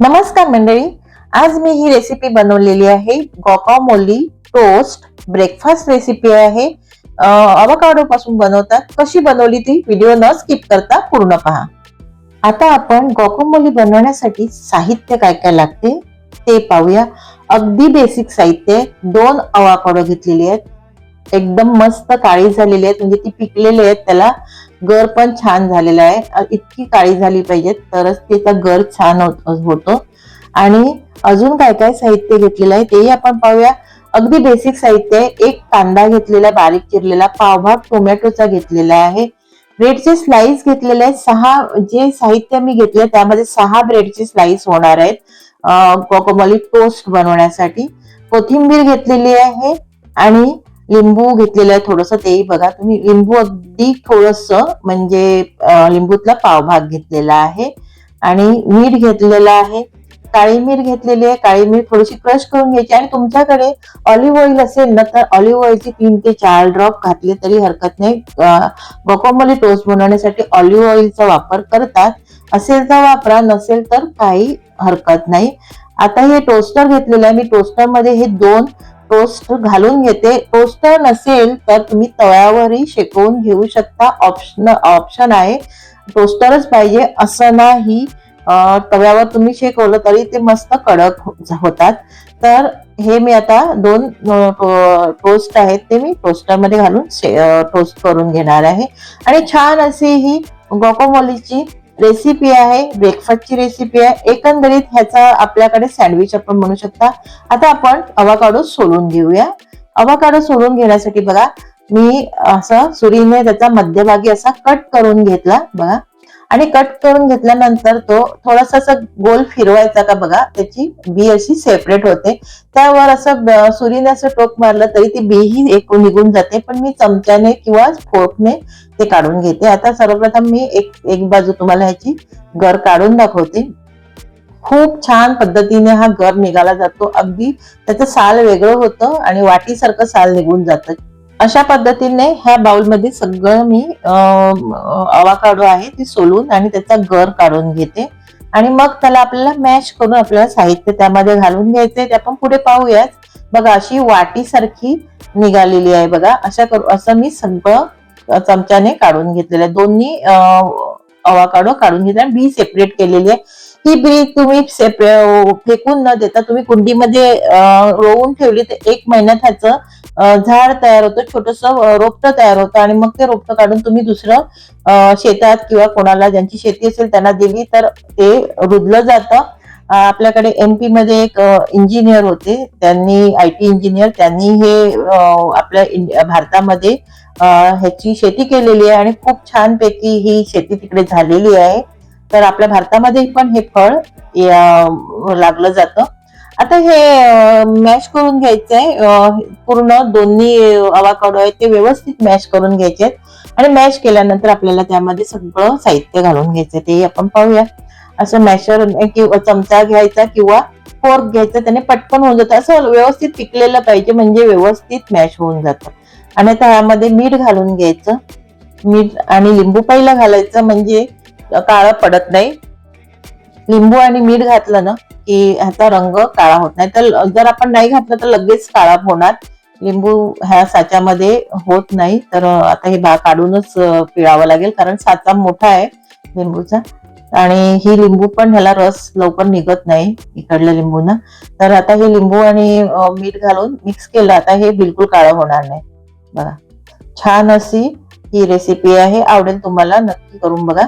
नमस्कार मंडळी आज मी ही रेसिपी बनवलेली आहे. गोकामोली टोस्ट ब्रेकफास्ट रेसिपी आहे. अवकाडो पासून बनवतात. कशी बनवली ती व्हिडिओ न स्किप करता पूर्ण पहा. आता आपण गोकामोली बनवण्यासाठी साहित्य काय काय लागते ते पाहूया. अगदी बेसिक साहित्य दोन अवाकाडो घेतलेली आहेत. एकदम मस्त काळी झालेली आहेत. म्हणजे ती पिकलेली आहेत. त्याला गर पण छान झालेला आहे. इतकी काळी झाली पाहिजे तरच त्याचा गर छान होतो आणि अजून काय काय साहित्य घेतलेलं आहे तेही आपण पाहूया. अगदी बेसिक साहित्य आहे. एक कांदा घेतलेला बारीक चिरलेला पावभाग टोमॅटोचा घेतलेला आहे. ब्रेडचे स्लाइस घेतलेले आहेत. सहा जे साहित्य मी घेतले त्यामध्ये सहा ब्रेडचे स्लाइस होणार आहेत. कोकोमली टोस्ट बनवण्यासाठी. कोथिंबीर घेतलेली आहे. आणि लिंबू घेतलेलं आहे थोडस तेही बघा. तुम्ही लिंबू अगदी थोडस म्हणजे लिंबूतला पावभाग घेतलेला आहे. आणि मीठ घेतलेलं आहे. काळी मीठ घेतलेली आहे. काळी मीठ थोडीशी क्रश करून घ्यायची. आणि तुमच्याकडे ऑलिव्ह ऑइल असेल ना तर ऑलिव्ह ऑइलचे तीन ते चार ड्रॉप घातले तरी हरकत नाही. गोकोमली टोस्ट बनवण्यासाठी ऑलिव्ह ऑइलचा वापर करतात. असेल तर वापरा नसेल तर काही हरकत नाही. आता हे टोस्टर घेतलेलं आहे. मी टोस्टरमध्ये हे दोन टोस्ट घालून घेते. टोस्टर नसेल तर तुम्ही तव्यावरही शेकवून घेऊ शकता. ऑप्शन ऑप्शन आहे. टोस्टरच पाहिजे. असं नाही. तव्यावर तुम्ही शेकवलं तरी ते मस्त कडक होतात. तर हे मी आता दोन टोस्ट आहेत. ते मी टोस्टरमध्ये घालून शे- टोस्ट करून घेणार आहे. आणि छान अशी ही गोकोमोलीची रेसिपी आहे ब्रेकफास्टची रेसिपी आहे. एकंदरीत ह्याचा आपल्याकडे सँडविच आपण म्हणू शकता. आता आपण अवाकाडो सोलून घेऊया. अवाकाडो सोलून घेण्यासाठी बघा मी असं सुरीने त्याचा मध्यभागी असा कट करून घेतला. बघा. आणि कट करून घेतल्यानंतर तो थोडासा असा गोल फिरवायचा का बघा त्याची बी अशी सेपरेट होते. त्यावर असं सुरीने असं टोक मारलं तरी ती बी ही एक निघून जाते पण मी चमच्याने किंवा फोर्कने ते काढून घेते. आता सर्वप्रथम मी एक एक बाजू तुम्हाला ह्याची गर काढून दाखवते. खूप छान पद्धतीने हा गर निघाला जातो. अगदी त्याचं साल वेगळं होतं आणि वाटीसारखं साल निघून जातं. अशा पद्धतीने ह्या बाउलमध्ये सगळं मी अवाकाडो आहे ती सोलून आणि त्याचा गर काढून घेते. आणि मग त्याला आपल्याला मॅश करून आपल्याला साहित्य त्यामध्ये घालून घ्यायचे. ते आपण पुढे पाहूयाच बघा अशी वाटीसारखी निघालेली आहे बघा. अशा करू असं मी सगळं चमच्याने काढून घेतलेलं आहे. दोन्ही अवाकाडो काढून घेतला बी सेपरेट केलेली आहे. ही बी तुम्ही फेकून न देता तुम्ही कुंडीमध्ये रोवून ठेवली तर एक महिन्यात ह्याचं झाड तयार होतं छोटस रोपटं तयार होतं आणि मग ते रोपटं काढून तुम्ही दुसरं शेतात किंवा कोणाला ज्यांची शेती असेल त्यांना दिली तर ते रुजलं जातं. आपल्याकडे एमपी मध्ये एक इंजिनियर होते त्यांनी आय टी इंजिनियर त्यांनी हे आपल्या भारतामध्ये ह्याची शेती केलेली आहे आणि खूप छानपैकी ही शेती तिकडे झालेली आहे. तर आपल्या भारतामध्ये पण हे फळ लागलं जातं. आता हे मॅश करून घ्यायचंय. पूर्ण दोन्ही अवाकाडो आहेत ते व्यवस्थित मॅश करून घ्यायचे आहेत आणि मॅश केल्यानंतर आपल्याला त्यामध्ये सगळं साहित्य घालून घ्यायचं ते आपण पाहूया. असं मॅशर किंवा चमचा घ्यायचा किंवा फोर्क घ्यायचा त्याने पटकन होऊन जातं. असं व्यवस्थित पिकलेलं पाहिजे म्हणजे व्यवस्थित मॅश होऊन जातं. आणि आता ह्यामध्ये मीठ घालून घ्यायचं. मीठ आणि लिंबू पहिला घालायचं म्हणजे काळं पडत नाही. लिंबू आणि मीठ घातलं ना की ह्याचा रंग काळा होत नाही. तर जर आपण नाही घातलं तर लगेच काळा होणार. लिंबू ह्या साच्यामध्ये होत नाही. तर आता हे भाग काढूनच पिळावं लागेल कारण साचा मोठा आहे लिंबूचा. आणि ही लिंबू पण ह्याला रस लवकर निघत नाही इकडल्या लिंबूना. तर आता हे लिंबू आणि मीठ घालून मिक्स केलं आता हे बिलकुल काळं होणार नाही. बघा. छान अशी ही रेसिपी आहे. आवडेल तुम्हाला नक्की करून बघा.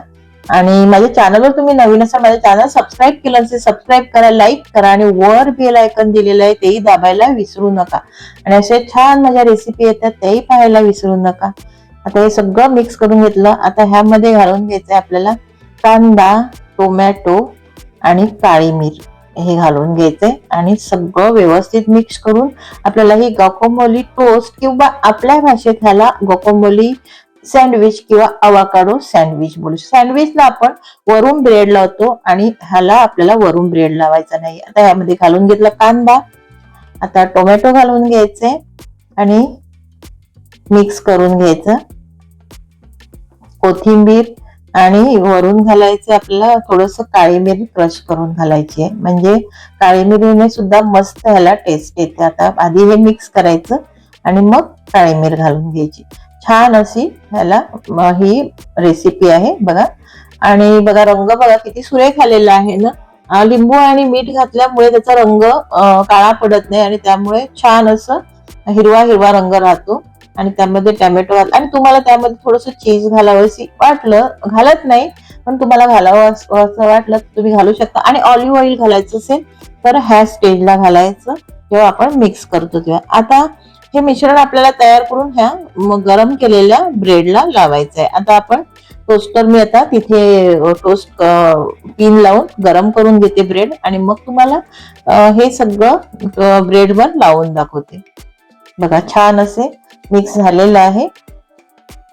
आणि माझ्या चॅनलवर तुम्ही नवीन असाल माझ्या चॅनल सबस्क्राईब केलं असेल सबस्क्राईब करा लाईक करा आणि वर बेल आयकन दिलेलं आहे तेही दाबायला विसरू नका. आणि असे छान माझ्या रेसिपी येतात तेही पाहायला विसरू नका. आता हे सगळं मिक्स करून घेतलं आता ह्यामध्ये घालून घ्यायचंय आपल्याला कांदा टोमॅटो आणि काळी मिर हे घालून घ्यायचंय आणि सगळं व्यवस्थित मिक्स करून आपल्याला ही गोकोमोली टोस्ट किंवा आपल्या भाषेत ह्याला गोकोमोली सँडविच किंवा अवाकाडो सँडविच बोलू. सँडविचला आपण वरून ब्रेड लावतो आणि ह्याला आपल्याला वरून ब्रेड लावायचा नाही. आता ह्यामध्ये घालून घेतला कांदा. आता टोमॅटो घालून घ्यायचे आणि मिक्स करून घ्यायचं. कोथिंबीर आणि वरून घालायचे आपल्याला थोडस काळी मिरी क्रश करून घालायची आहे. म्हणजे काळी मिरीने सुद्धा मस्त ह्याला टेस्ट येते. आता आधी हे मिक्स करायचं आणि मग काळी मिर घालून घ्यायची. छान अशी ह्याला ही रेसिपी आहे बघा. आणि बघा रंग बघा किती सुरेख आलेला आहे ना. लिंबू आणि मीठ घातल्यामुळे त्याचा रंग काळा पडत नाही आणि त्यामुळे छान असं हिरवा हिरवा रंग राहतो. आणि त्यामध्ये टॅमॅटो घाल आणि तुम्हाला त्यामध्ये थोडस चीज घालावंशी वाटलं घालत नाही पण तुम्हाला घालावं असं वाटलं तर तुम्ही घालू शकता. आणि ऑलिव्ह ऑइल घालायचं असेल तर ह्या स्टेजला घालायचं जेव्हा आपण मिक्स करतो तेव्हा. आता हे मिश्रण आपल्याला तयार करून ह्या गरम केलेल्या ब्रेडला लावायचं आहे आता आपण टोस्टर मी आता तिथे टोस्ट पिन लावून गरम करून घेते ब्रेड आणि मग तुम्हाला हे सगळं ब्रेडवर लावून दाखवते. बघा छान असे मिक्स झालेलं आहे.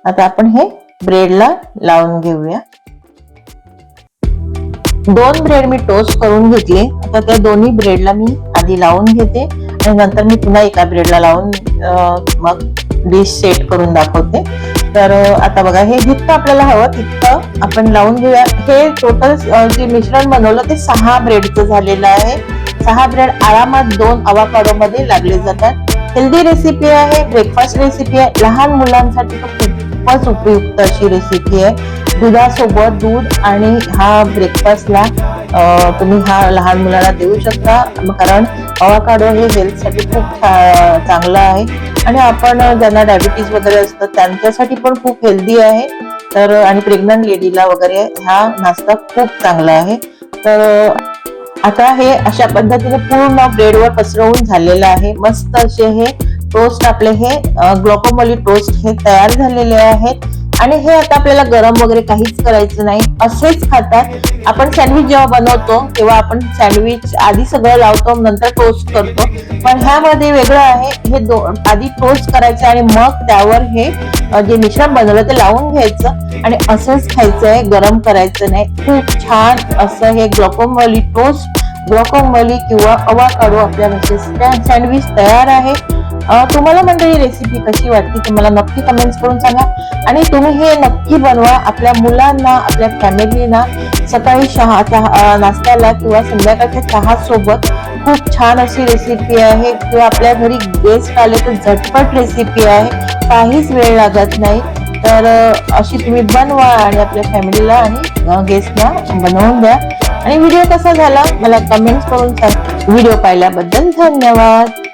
आता आपण हे ब्रेडला लावून घेऊया. दोन ब्रेड मी टोस्ट करून घेतले. आता त्या दोन्ही ब्रेडला मी आधी लावून घेते. आणि नंतर मी पुन्हा एका ब्रेडला लावून मग डिश सेट करून दाखवते. तर आता बघा हे जितकं आपल्याला हवं तितकं आपण लावून घेऊया. हे टोटल जे मिश्रण बनवलं ते सहा ब्रेडचं झालेलं आहे. सहा ब्रेड आरामात दोन अवाकाडो मध्ये लागले जातात. हेल्दी रेसिपी आहे ब्रेकफास्ट रेसिपी आहे. लहान मुलांसाठी खूपच उपयुक्त अशी रेसिपी आहे. दुधासोबत दूध आणि हा ब्रेकफास्टला तुम्ही हा लहान मुलाला देऊ शकता. कारण अवाकाडो हे हेल्थसाठी खूप छा- चांगलं आहे. आणि आपण ज्यांना डायबिटीज वगैरे असतात त्यांच्यासाठी पण खूप हेल्दी आहे. तर आणि प्रेग्नंट लेडीला वगैरे हा नाश्ता खूप चांगला आहे. तर आता हे अशा पद्धतीने पूर्ण ब्रेडवर पसरवून झालेलं आहे. मस्त असे हे टोस्ट आपले हे ग्लोकोमोली टोस्ट हे तयार झालेले आहेत. आणि हे आता आपल्याला गरम वगैरे काहीच करायचं नाही. असेच खातात. आपण सँडविच जेव्हा बनवतो तेव्हा आपण सँडविच आधी सगळं लावतो नंतर टोस्ट करतो. पण ह्यामध्ये वेगळं आहे हे दो आधी टोस्ट करायचं आणि मग त्यावर हे जे मिश्रण बनवलं ते लावून घ्यायचं. आणि असंच खायचं आहे गरम करायचं नाही. खूप छान असं हे ग्लोकोमली टोस्ट ग्लोकोमली किंवा अवाकाडो आपल्या सँडविच तयार आहे. तुम्हाला मंडळी रेसिपी कशी वाटते तुम्हाला नक्की कमेंट्स करून सांगा. आणि तुम्ही हे नक्की बनवा आपल्या मुलांना आपल्या फॅमिलीना सकाळी चहा चहा नाश्त्याला किंवा संध्याकाळच्या चहा सोबत खूप छान अशी रेसिपी आहे. किंवा आपल्या घरी गेस्ट आले तर झटपट रेसिपी आहे. काहीच वेळ लागत नाही. तर अशी तुम्ही बनवा आणि आपल्या फॅमिलीला आणि गेस्टला बनवून द्या. आणि व्हिडिओ कसा झाला? मला कमेंट्स करून सांग. व्हिडिओ पाहिल्याबद्दल धन्यवाद.